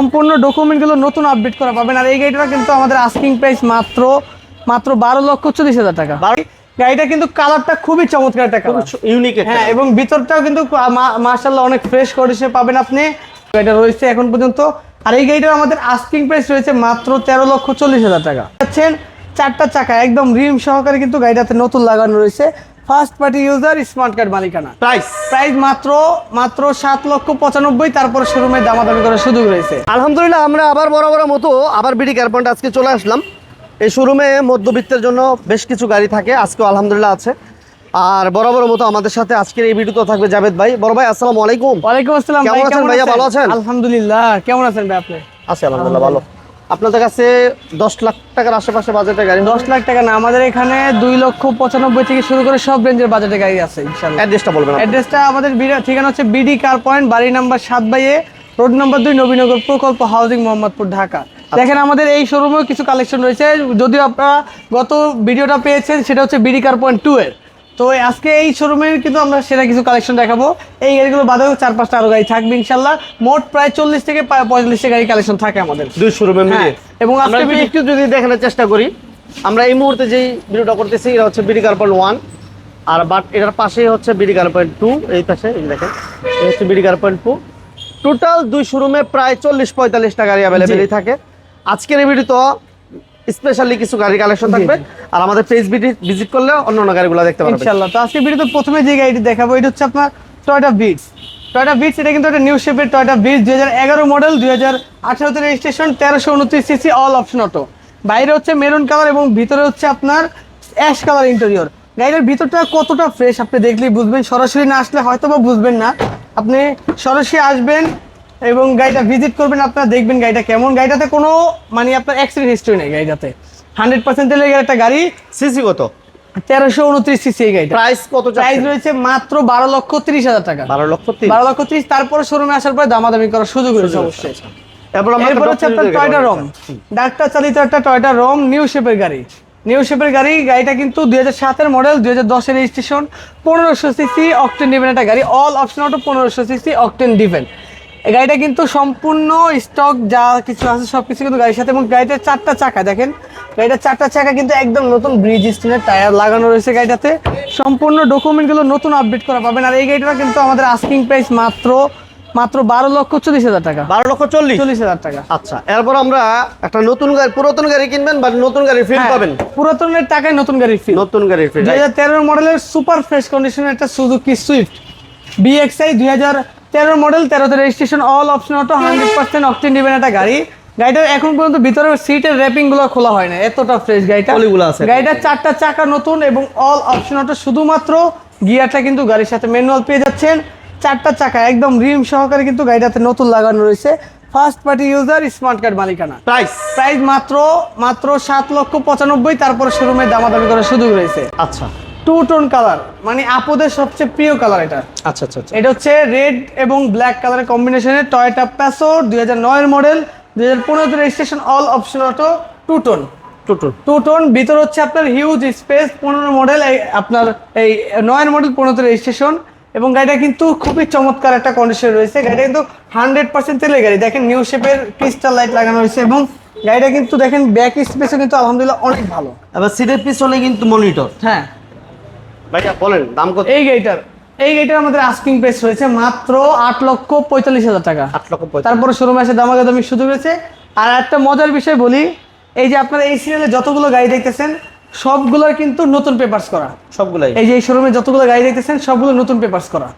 সম্পূর্ণ ডকুমেন্টগুলো নতুন আপডেট করা পাবেন। আর এই গাড়িটা কিন্তু আমাদের আস্কিং প্রাইস মাত্র মাত্র বারো লক্ষ চল্লিশ হাজার টাকা। গাড়িটা কিন্তু কালারটা খুবই চমৎকার একটা কালার ইউনিক হ্যাঁ এবং ভিতরটাও কিন্তু মার্শাল্লাহ অনেক ফ্রেশ কন্ডিশনে পাবেন আপনি। গাড়িটা রয়েছে এখন পর্যন্ত। আর এই গাড়িটার আমাদের আস্কিং প্রাইস রয়েছে মাত্র তেরো লক্ষ চল্লিশ হাজার টাকা। পাচ্ছেন চারটা চাকা একদম রিম সহকারে কিন্তু গাড়িটাতে নতুন লাগানো রয়েছে। First party user smart card মালিকানা। প্রাইস প্রাইস মাত্র মাত্র সাত লক্ষ পঁচানব্বই তারপর শোরুমে দামাদামি করার সুযোগ রয়েছে। আলহামদুলিল্লাহ আমরা আবার বড় বড় মতো আবার বিডি কার পয়েন্ট আজকে চলে আসলাম। এই শোরুমে মধ্যবিত্তের জন্য বেশ কিছু গাড়ি থাকে আজকে আলহামদুলিল্লাহ আছে। আর বড় মতো আমাদের সাথে আজকের এই ভিডিওতে থাকবে জাভেদ ভাই। বড় ভাই আসসালামু আলাইকুম। ওয়ালাইকুম আসসালাম কেমন আছেন ভাইয়া? ভালো আছেন? আলহামদুলিল্লাহ কেমন আছেন ভাই আপনি? আছে আলহামদুলিল্লাহ ভালো। আপনাদের কাছে দশ লাখ টাকার আশেপাশে বাজেটের গাড়ি দশ লাখ টাকা না আমাদের এখানে দুই লক্ষ পঁচানব্বই থেকে শুরু করে সব রেঞ্জের বাজেটে গাড়ি আছে ইনশাল্লাহ অ্যাড্রেসটা বলবেন অ্যাড্রেসটা আমাদের বিডি- ঠিকানা হচ্ছে বিডি কার পয়েন্ট বাড়ি নাম্বার সাত বাই এ রোড নাম্বার দুই নবীনগর প্রকল্প হাউজিং মোহাম্মদপুর ঢাকা। দেখেন আমাদের এই শোরুমেও কিছু কালেকশন রয়েছে। যদিও আপনারা গত ভিডিওটা পেয়েছেন সেটা হচ্ছে বিডি কার পয়েন্ট টু এর তো আজকে এই শোরুমে কিন্তু আমরা সেটা কিছু কালেকশন দেখাবো। এই গাড়িগুলো বাদেও চার পাঁচটা আরও গাড়ি থাকবে ইনশাল্লাহ মোট প্রায় চল্লিশ থেকে পঁয়তাল্লিশটা গাড়ি কালেকশন থাকে আমাদের। দুই শোরুমে হ্যাঁ, এবং আমরা আজকে একটু- যদি দেখানোর চেষ্টা করি আমরা এই মুহূর্তে যেই ভিডিওটা করতেছি এটা হচ্ছে বিডি কার পয়েন্ট ওয়ান আর বাট এটার পাশেই হচ্ছে বিডি কার পয়েন্ট টু এই পাশে এই দেখেন এই হচ্ছে BD car point two total দুই শোরুমে প্রায় চল্লিশ পঁয়তাল্লিশটা গাড়ি অ্যাভেলেবেলই থাকে। আজকের এই ভিডিও তো স্পেশালি কিছু গাড়ি কালেকশন থাকবে। আর আমাদের পেজ ভিজিট করলে অন্য অন্য গাড়িগুলো দেখতে পারবেন ইনশাল্লাহ তো আজকে ভিডিওতে প্রথমে যে গাড়িটি দেখাবো এটা হচ্ছে আপনার টয়টা বিটস টয়টা বিটস এটা কিন্তু একটা নিউ শেপের টয়টা বিটস দুই হাজার এগারো মডেল দুই হাজার আঠারোতে রেজিস্ট্রেশন তেরোশো উনত্রিশ সিসি অল অপশন অটো বাইরে হচ্ছে মেরুন কালার এবং ভিতরে হচ্ছে আপনার অ্যাশ কালার ইন্টেরিয়র গাড়ির ভিতরটা কতটা ফ্রেশ আপনি দেখলেই বুঝবেন। সরাসরি না আসলে হয়তো বা বুঝবেন না। আপনি সরাসরি আসবেন এবং গাড়িটা ভিজিট করবেন আপনারা দেখবেন গাড়িটা কেমন। গাড়িটাতে কোনো মানে আপনার অ্যাক্সিডেন্ট হিস্ট্রি নেই গাড়িটাতে। হান্ড্রেড পার্সেন্ট তেলের একটা গাড়ি সিসি কত? তেরোশো উনত্রিশ সিসি এই গাড়িটা। প্রাইস কত প্রাইস রয়েছে মাত্র বারো লক্ষ তিরিশ হাজার টাকা। বারো লক্ষ বারো লক্ষ তিরিশ তারপরে শোরুমে আসার পরে দামাদামি করার সুযোগ রয়েছে অবশ্যই। এরপর হচ্ছে আপনার টয়টা রম ডাক্তার চালিত একটা টয়টা রম নিউ শেপের গাড়ি। নিউ শেপের গাড়ি গাড়িটা কিন্তু দুই হাজার সাতের মডেল দুই হাজার দশের রেজিস্ট্রেশন পনেরোশো সিসি অকটেন ডিভেন একটা গাড়ি অল অপশন অটো পনেরোশো সিসি অকটেন ডিভেন এই গাড়িটা কিন্তু সম্পূর্ণ স্টক যা কিছু আছে সব কিছু কিন্তু গাড়ির সাথে এবং গাড়িটার চারটা চাকা দেখেন। গাড়িটার চারটা চাকা কিন্তু একদম নতুন ব্রিজ স্টিলের টায়ার লাগানো রয়েছে গাড়িটাতে। সম্পূর্ণ ডকুমেন্টগুলো নতুন আপডেট করা পাবেন। আর এই গাড়িটা কিন্তু আমাদের আস্কিং প্রাইস মাত্র মাত্র বারো লক্ষ চল্লিশ হাজার টাকা। বারো লক্ষ চল্লিশ? চল্লিশ হাজার টাকা। আচ্ছা এরপর আমরা একটা নতুন গাড়ি পুরাতন গাড়ি কিনবেন বা নতুন গাড়ি ফিল হ্যাঁ, পাবেন। পুরাতনের টাকায় নতুন গাড়ির ফিল নতুন গাড়ির ফিল দুই হাজার তেরো মডেলের সুপার ফ্রেশ কন্ডিশনের একটা সুজুকি সুইফট বিএক্সআই দুই হাজার তেরো মডেল তেরোতে registration all option auto hundred percent octane driven একটা গাড়ি। গাড়িটার এখন পর্যন্ত ভিতরে সিটের র্যাপিংগুলো খোলা হয় না এতটা ফ্রেশ গাড়িটা। আছে। গাড়িটার চারটা চাকা নতুন এবং অল অপশন অটো শুধুমাত্র গিয়ারটা কিন্তু গাড়ির সাথে ম্যানুয়াল পেয়ে যাচ্ছেন। চারটা চাকা একদম রিম সহকারে কিন্তু গাড়িটাতে নতুন লাগানো রয়েছে। First party user smart card মালিকানা। প্রাইস প্রাইস মাত্র মাত্র সাত লক্ষ পঁচানব্বই তারপরে শোরুমে দামাদামি করার সুযোগ রয়েছে। আচ্ছা। টু টোন কালার মানে আপুদের সবচেয়ে প্রিয় কালার এটা। আচ্ছা আচ্ছা আচ্ছা। এটা হচ্ছে রেড এবং ব্ল্যাক কালারের কম্বিনেশনে টয়টা প্যাসো দুই হাজার নয়ের মডেল দুই হাজার পনেরোতে registration all option auto two tone Tutun two tone ভিতর হচ্ছে আপনার হিউজ স্পেস পনেরো মডেল এই আপনার এই নয়ের মডেল পনেরোতে রেজিস্ট্রেশন এবং গাড়িটা কিন্তু খুবই চমৎকার একটা কন্ডিশন রয়েছে। গাড়িটা কিন্তু হান্ড্রেড পার্সেন্ট তেলের গাড়ি। দেখেন নিউ শেপের ক্রিস্টাল লাইট লাগানো হয়েছে এবং গাড়িটা কিন্তু দেখেন ব্যাক স্পেসও কিন্তু আলহামদুলিল্লাহ অনেক ভালো। এবার সিটের পিছনে কিন্তু মনিটর হ্যাঁ। ভাইয়া বলেন দাম কত? এই গাড়িটার এই গাড়িটার আমাদের আস্কিং প্রাইস রয়েছে মাত্র আট লক্ষ পঁয়তাল্লিশ হাজার টাকা। আট লক্ষ তারপরে শোরুমে এসে দামাগাদামি সুযোগ রয়েছে। আর একটা মজার বিষয় বলি এই যে আপনারা এই সিরিয়ালে যতগুলো গাড়ি দেখতেছেন সবগুলোর কিন্তু নতুন পেপারস করা। সবগুলাই? এই যে এই শোরুমে যতগুলো গাড়ি দেখতেছেন সবগুলো নতুন পেপারস করা।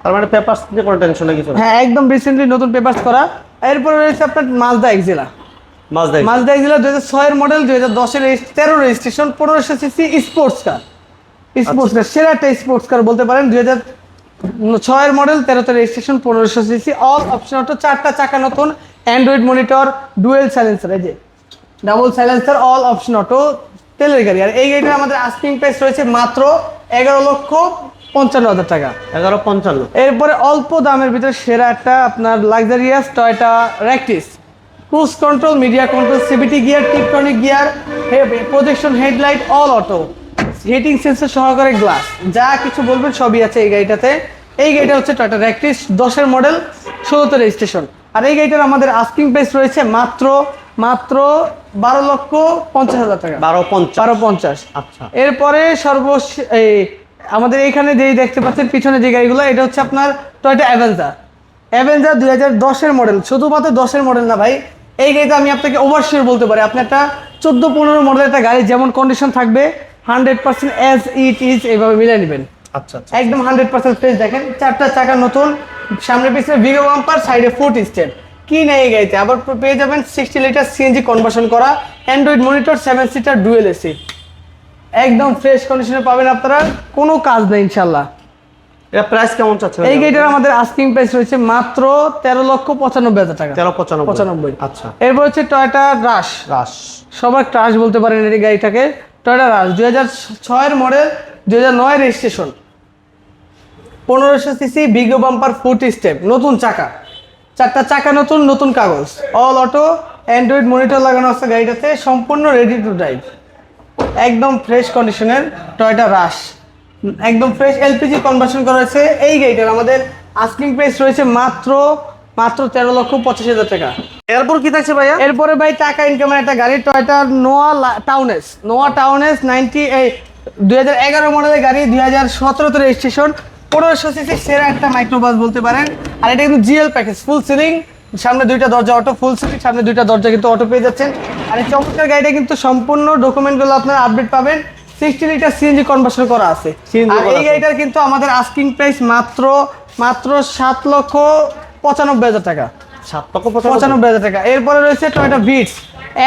তার মানে পেপার নিয়ে কোনো টেনশন নেই কিছু হ্যাঁ একদম রিসেন্টলি নতুন পেপারস করা। এরপরে রয়েছে আপনার মাজদা এক্সিলা মাজদা এক্সিলা দুই হাজার ছয়ের মডেল দুই হাজার দশের তেরো রেজিস্ট্রেশন পনেরোশো CC sports car sports car সেরা একটা স্পোর্টস কার বলতে পারেন দুই হাজার ছয়ের মডেল তেরোতে রেজিস্ট্রেশন পনেরোশো সিসি অল অপশন অটো চারটা চাকা নতুন অ্যান্ড্রয়েড মনিটর ডুয়েল সাইলেন্সার এই যে double silencer all option auto তেলের গাড়ি। আর এই গাড়িটার আমাদের আস্কিং প্রাইস রয়েছে মাত্র এগারো লক্ষ পঞ্চান্ন হাজার টাকা। এগারো পঞ্চান্ন। এরপরে অল্প দামের ভিতরে সেরা একটা আপনার luxurious Toyota Ractis cruise control media control CVT gear tiptronic gear projection headlight all auto heating sensor সহকারে গ্লাস যা কিছু বলবেন সবই আছে এই গাড়িটাতে। এই গাড়িটা হচ্ছে টয়টা র্যাকটিস দশের মডেল ষোলোতে রেজিস্ট্রেশন আর এই গাড়িটার আমাদের আস্কিং প্রাইস রয়েছে মাত্র মাত্র বারো লক্ষ পঞ্চাশ হাজার টাকা। বারো পঞ্চাশ। বারো পঞ্চাশ। আচ্ছা। এরপরে সর্বশ এই আমাদের এইখানে যেই দেখতে পাচ্ছেন পিছনে যে গাড়িগুলো এটা হচ্ছে আপনার টয়টা অ্যাভেঞ্জার অ্যাভেঞ্জার দুই হাজার দশের মডেল শুধুমাত্র দশের মডেল না ভাই। এই গাড়িতে আমি আপনাকে ওভারশিওর বলতে পারি। আপনি একটা চোদ্দ পনেরো মডেলের একটা গাড়ি যেমন কন্ডিশন থাকবে hundred percent as it is এইভাবে মিলিয়ে নেবেন। আচ্ছা আচ্ছা একদম হান্ড্রেড পার্সেন্ট ফ্রেশ দেখেন চারটা চাকা নতুন সামনে পিছনে ভিগো বাম্পার সাইডে ফুট স্টেপ কি নেই গাড়িতে? আবার পেয়ে যাবেন সিক্সটি লিটার সিএনজি কনভার্সন করা android monitor seven seater dual AC একদম ফ্রেশ কন্ডিশনে পাবেন আপনারা কোনো কাজ নেই ইনশাল্লাহ এটা প্রাইস কেমন চাচ্ছেন? এই গাড়িটার আমাদের আস্কিং প্রাইস রয়েছে মাত্র তেরো লক্ষ পঁচানব্বই হাজার টাকা। তেরো পঁচানব্বই। পঁচানব্বই। আচ্ছা। এরপর হচ্ছে টয়টা রাশ রাস সবার ট্রাশ বলতে পারেন এই গাড়িটাকে। টয়টা রাশ দুই হাজার ছয়ের মডেল, দুই হাজার নয় রেজিস্ট্রেশন পনেরোশো CC Vigo bumper foot step নতুন চাকা। চারটা চাকা নতুন নতুন কাগজ। অল অটো অ্যান্ড্রয়েড মনিটর লাগানো আছে গাড়িটাতে, সম্পূর্ণ রেডি টু ড্রাইভ একদম ফ্রেশ কন্ডিশনের টয়টা রাশ একদম ফ্রেশ এলপিজি কনভার্সন করা হয়েছে। এই গাড়িটার আমাদের আস্কিং প্রাইস রয়েছে মাত্র মাত্র তেরো লক্ষ পঁচাশি হাজার টাকা। এরপর কি থাকছে ভাইয়া? এরপরে ভাই টাকা ইনকামের একটা গাড়ি টয়টা নোয়া টাউনেস নোয়া টাউনেস নাইনটি এই দুই হাজার এগারো মডেলের গাড়ি দুই হাজার সতেরোতে রেজিস্ট্রেশন পনেরোশো সিসি সেরা একটা মাইক্রোবাস বলতে পারেন। আর এটা কিন্তু জিএল প্যাকেজ ফুল সিলিং সামনে দুইটা দরজা অটো ফুল সিলিং সামনে দুইটা দরজা কিন্তু অটো পেয়ে যাচ্ছেন। আর এই চমৎকার গাড়িটা কিন্তু সম্পূর্ণ ডকুমেন্টগুলো আপনারা আপডেট পাবেন। সিক্সটি লিটার সিএনজি কনভার্সন করা আছে। আর এই গাড়িটার কিন্তু আমাদের আস্কিং প্রাইস মাত্র মাত্র সাত লক্ষ পঁচানব্বই হাজার টাকা। সাত লক্ষ পঁচানব্বই। হাজার টাকা। এরপরে রয়েছে টয়োটা ভিটস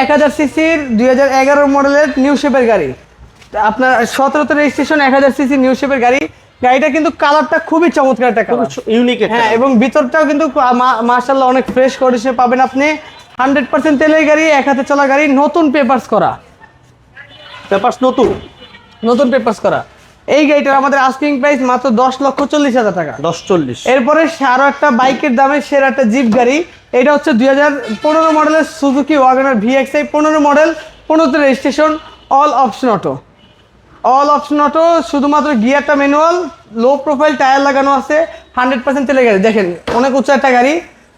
এক হাজার সিসির দুই হাজার এগারো মডেলের নিউ শেপের গাড়ি। আপনার সতেরোতে রেজিস্ট্রেশন এক হাজার সিসি নিউ শেপের গাড়ি। গাড়িটা কিন্তু কালারটা খুবই চমৎকার একটা কালার ইউনিক হ্যাঁ এবং ভিতরটাও কিন্তু মার্শাল্লাহ অনেক ফ্রেশ কন্ডিশনে পাবেন আপনি। হান্ড্রেড পার্সেন্ট তেলের গাড়ি এক হাতে চলা গাড়ি নতুন পেপার্স করা। পেপারস নতুন। নতুন পেপার্স করা। এই গাড়িটার আমাদের আস্কিং প্রাইস মাত্র দশ লক্ষ চল্লিশ হাজার টাকা। দশ চল্লিশ। এরপরে আরও একটা বাইকের দামে সেরা একটা জিপ গাড়ি। এটা হচ্ছে দুই হাজার পনেরো মডেলের সুজুকি ওয়াগনার ভিএক্সআই পনেরো মডেল পনেরোতে registration all option auto all option auto শুধুমাত্র গিয়ারটা ম্যানুয়াল লো প্রোফাইল টায়ার লাগানো আছে হান্ড্রেড পার্সেন্ট তেলে গাড়ি। দেখেন অনেক উচ্চ একটা গাড়ি।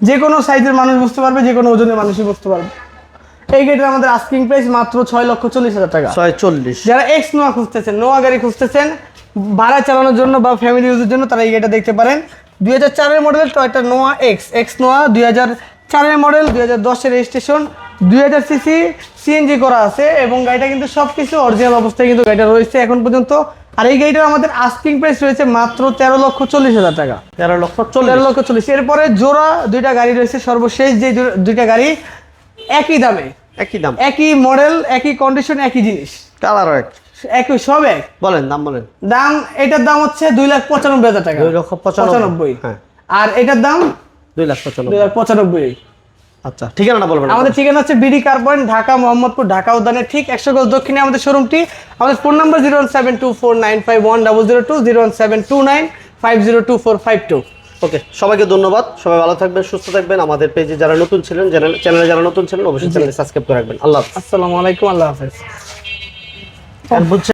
যে কোনো সাইজের মানুষ বুঝতে পারবে যে কোনো ওজনের মানুষই বুঝতে পারবে। এই গাড়িটার আমাদের আস্কিং প্রাইস মাত্র ছয় লক্ষ চল্লিশ হাজার টাকা। ছয় চল্লিশ। যারা এক্স নোয়া খুঁজতেছেন নোয়া গাড়ি খুঁজতেছেন ভাড়া চালানোর জন্য বা ফ্যামিলি ইউজের জন্য তারা এই গাড়িটা দেখতে পারেন। দুই হাজার চারের model Toyota Noah X X Noah দুই হাজার চারের মডেল দুই হাজার দশের রেজিস্ট্রেশন দুই হাজার সিসি সিএনজি করা আছে এবং গাড়িটা কিন্তু সব কিছু অরিজিনাল অবস্থায় কিন্তু গাড়িটা রয়েছে এখন পর্যন্ত। আর এই গাড়িটার আমাদের আস্কিং প্রাইস রয়েছে মাত্র তেরো লক্ষ চল্লিশ হাজার টাকা। তেরো লক্ষ চল্লিশ। তেরো লক্ষ চল্লিশ। এরপরে জোড়া দুইটা গাড়ি রয়েছে সর্বশেষ যে দুইটা গাড়ি একই দামে। একই দাম। একই মডেল একই কন্ডিশন একই জিনিস। কালার এক। একই সব এক। বলেন দাম বলেন। দাম এটার দাম হচ্ছে দুই লাখ পঁচানব্বই হাজার টাকা। দুই লক্ষ পঁচানব্বই। হ্যাঁ। আর এটার দাম? দুই লাখ দুই পঁচানব্বই লাখ পঁচানব্বই। আচ্ছা ঠিকানাটা বলবেন আমাদের ঠিকানা হচ্ছে BD car point Dhaka Mohammadpur Dhaka উদ্যানের ঠিক একশো গজ দক্ষিণে আমাদের শোরুমটি আমাদের phone number zero one seven two four nine five one double zero two zero one seven two nine five zero two four five two okay সবাইকে ধন্যবাদ। সবাই ভালো থাকবেন সুস্থ থাকবেন। আমাদের পেজে যারা নতুন ছিলেন চ্যানেলে যারা নতুন ছিলেন অবশ্যই চ্যানেল সাবস্ক্রাইব করে রাখবেন। আল্লাহ। আসসালামু আলাইকুম আল্লাহ হাফেজ।